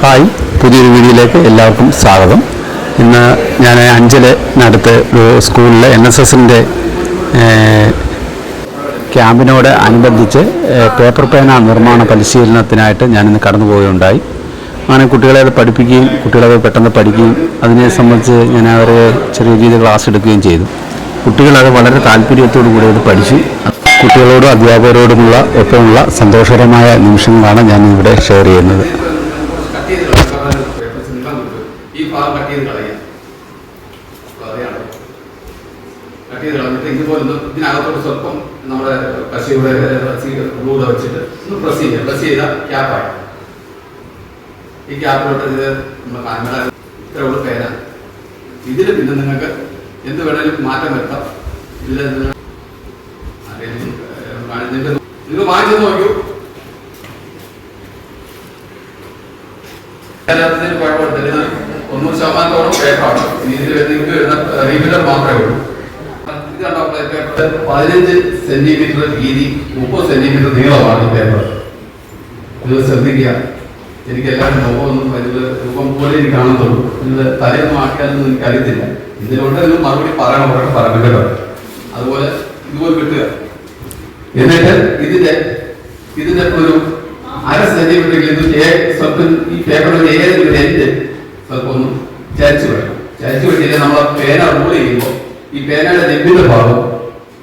Hi. പുതിയൊരു വീഡിയോയിലേക്ക് എല്ലാവർക്കും സ്വാഗതം. ഇന്ന് ഞാൻ അഞ്ചലിനടുത്ത് ഒരു സ്കൂളിലെ എൻ എസ് എസിന്റെ ക്യാമ്പിനോട് അനുബന്ധിച്ച് പേപ്പർ പേന നിർമ്മാണ പരിശീലനത്തിനായിട്ട് ഞാനിന്ന് കടന്നു പോവുകയുണ്ടായി. അങ്ങനെ കുട്ടികളെ അത് പഠിപ്പിക്കുകയും കുട്ടികളത് പെട്ടെന്ന് പഠിക്കുകയും അതിനെ സംബന്ധിച്ച് ഞാൻ അവരെ ചെറിയ രീതിയിൽ ക്ലാസ് എടുക്കുകയും ചെയ്തു. കുട്ടികളത് വളരെ താല്പര്യത്തോടു കൂടി അത് പഠിച്ചു. കുട്ടികളോടും അധ്യാപകരോടുമുള്ള ഒപ്പമുള്ള സന്തോഷകരമായ നിമിഷങ്ങളാണ് ഞാൻ ഇവിടെ ഷെയർ ചെയ്യുന്നത്. കട്ട് ചെയ്ത് കളയാൻ പേപ്പേഴ്സ് നീളം ഈ ഭാഗം കട്ട് ചെയ്ത് കളയാം അതെയാണ് കട്ട് കളഞ്ഞിട്ട് ഇതുപോലെ ഇതിനകത്തോട്ട് സ്വല്പം നമ്മുടെ പശയുടെ ഗ്ലൂടെ വെച്ചിട്ട് ഒന്ന് പ്രസ് ചെയ്യുക. പ്രസ് ചെയ്താൽ ക്യാപ്പായി ഈ ക്യാപ്പിലോട്ട് ഇത് നമ്മൾ ഇത്ര ഇത്രയുള്ള പേന. ഇതിൽ പിന്നെ നിങ്ങൾക്ക് എന്ത് വേണേലും മാറ്റം വരുത്താം. ഇതിൽ നിങ്ങൾ ആരെങ്കിലും, ഏഹ്, നിങ്ങൾ വാങ്ങിച്ചു നോക്കൂ. ശതമാനത്തോളം പേപ്പറാണ് ഇതിൽ നിങ്ങൾക്ക് വരുന്ന റീഫില്ലർ മാത്രമേ ഉള്ളൂ. പതിനഞ്ച് സെന്റിമീറ്റർ വീതി മുപ്പത് സെന്റിമീറ്റർ നീളമാണ് ഈ പേപ്പർ. ഇത് ശ്രദ്ധിക്കുക. എനിക്ക് എല്ലാവരും മുഖമൊന്നും വലുത് രൂപം പോലെ എനിക്ക് കാണത്തുള്ളൂ. ഇത് തലയൊന്നും ആക്കിയാലൊന്നും എനിക്ക് അറിയത്തില്ല ഇതിലുണ്ട് നിങ്ങൾ മറുപടി പറയണം ഉറക്കെ പറയണം കേട്ടോ. അതുപോലെ ഇതുപോലെ കിട്ടുക. എന്നിട്ട് ഇതിന്റെ ഇതിന്റെ ഒരു അര സെന്റിമീറ്റർ ഈ പേപ്പറിന്റെ ഏതെങ്കിലും എൻഡ്? സ്വല്പം ഒന്ന് ചരിച്ചു വേണം ചരിച്ചു വെട്ടിയിട്ട് നമ്മൾ പേന റൂൾ ചെയ്യുമ്പോൾ ഈ പേനയുടെ നെബിന്റെ ഭാഗം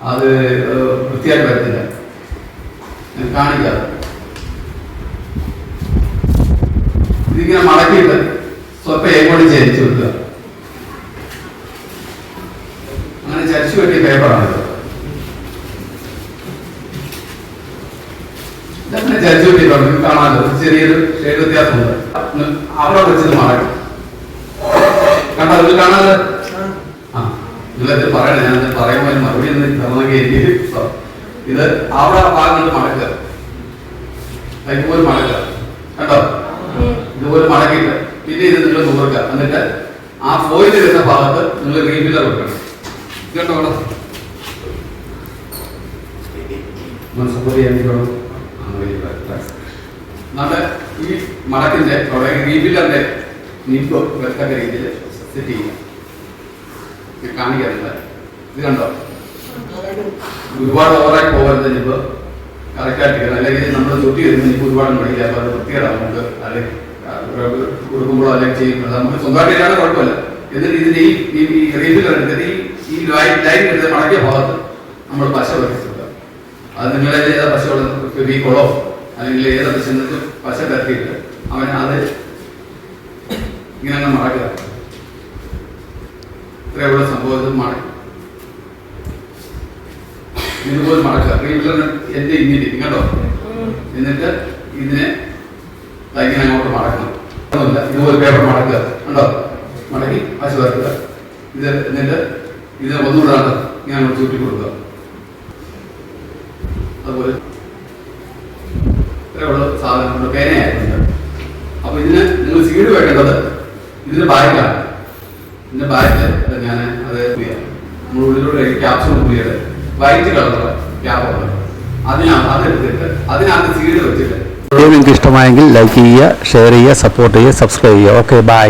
അത് വൃത്തിയായിട്ട് വരത്തില്ല. കാണിക്കാതെ കാണിക്കാം. ഇതിങ്ങനെ മടക്കിയിട്ട് സ്വപ്പം എങ്ങോട്ട് ചരിച്ചു വെക്കുക അങ്ങനെ ചരിച്ചു വെട്ടിയ പേപ്പറാണ് ഇത്. ഇതങ്ങനെ ചരിച്ചു വെട്ടിയിട്ടുണ്ട്. കാണാമല്ലോ ചെറിയൊരു ഷേഡ് വ്യത്യാസമുണ്ട്. അവിടെ വെച്ചത് മടക്കും. ഇത് കാണാതെ ആ നിങ്ങളിത് പറയണേ? ഞാൻ പറയുമ്പോൾ മറുപടി ഒന്ന് തരണമെങ്കിൽ എനിക്ക് ഇത് അവിടെ ഭാഗങ്ങൾ മടക്കുക ഇതുപോലെ മടക്കുക കേട്ടോ ഇതുപോലെ മടക്കിയിട്ട് പിന്നെ ഇത് നിങ്ങൾ നൂറുക എന്നിട്ട് ആ ഫോയിൽ വരുന്ന ഭാഗത്ത് നിങ്ങൾ റീഫില്ലർ വെക്കണം. കേട്ടോ അവിടെ? മനസ്സുപോലെ എന്തിക്കണം നമ്മുടെ ഈ മടക്കിന്റെ റീഫില്ലറിന്റെ നീക്കോ വെക്കത്ത രീതിയിൽ സെറ്റ് ചെയ്യുക ഞാൻ കാണിക്കാറില്ല. ഇത് കണ്ടോ? ഒരുപാട് ഓവറായി പോകരുത് ഇനിയിപ്പോ കറക്റ്റായിട്ട് ഇരിക്കണം അല്ലെങ്കിൽ നമ്മൾ ചുറ്റി വരുമ്പോൾ ഇനിയിപ്പോൾ ഒരുപാട് മടിയില്ല അപ്പോൾ അത് വൃത്തികേടാവും നമുക്ക് അല്ലെങ്കിൽ കൊടുക്കുമ്പോഴോ അല്ലെങ്കിൽ ചെയ്യുമ്പോഴോ നമുക്ക് സ്വന്തമായിട്ട് കുഴപ്പമില്ല. എന്നിട്ട് ഇതിന്റെ ഈ ഈ റീഫില്ലർ എടുത്തിട്ട് ഈ ലൈൻ എടുത്ത് മടക്കിയ ഭാഗത്ത് നമ്മൾ പശ വരച്ചിട്ടുണ്ട് അത് നിങ്ങളെ ഏതാ പശ ഫെബിക്കോളോ അല്ലെങ്കിൽ ഏതാ പശ പശ കത്തിയിട്ട് അവൻ അത് ഇങ്ങനെ മടക്കുക. ഇത്രയുള്ള സംഭവത്തിൽ മടങ്ങി ഇതുപോലെ മടക്കുക. റീഫില്ലറിന് എന്റെ ഇങ്ങനെ കേട്ടോ. എന്നിട്ട് ഇതിനെ ഇങ്ങനെ അങ്ങോട്ട് മടക്കണം. ഇതുപോലെ പേപ്പർ മടക്കുക. ഉണ്ടോ മടക്കി പശ ഇത് എന്നിട്ട് ഇത് ഒന്നുകൂടാണ്ട് ഞാൻ അങ്ങോട്ട് ചൂട്ടി കൊടുക്കുക. അതുപോലെ ഇത്രയുള്ള സാധനങ്ങളുടെ പേനയായിട്ടുണ്ട് അപ്പൊ ഇതിന് നിങ്ങൾ സീഡ് വെക്കേണ്ടത് ഇതിന്റെ ബാക്കിലാണ് ഇതിന്റെ ബാക്കിൽ ഞാൻ അത് നമ്മുടെ ഉള്ളിലൂടെ ക്യാപ്സൂൾ പുതിയത് വൈറ്റ് കളറുള്ള ക്യാപ്പുള്ളത് അതിനാണ് അതെടുത്തിട്ട് അതിനകത്ത് സീഡ് വെച്ചിട്ട്. വീഡിയോ നിങ്ങൾക്ക് ഇഷ്ടമായെങ്കിൽ ലൈക്ക് ചെയ്യുക ഷെയർ ചെയ്യുക സപ്പോർട്ട് ചെയ്യുക സബ്സ്ക്രൈബ് ചെയ്യുക. Okay bye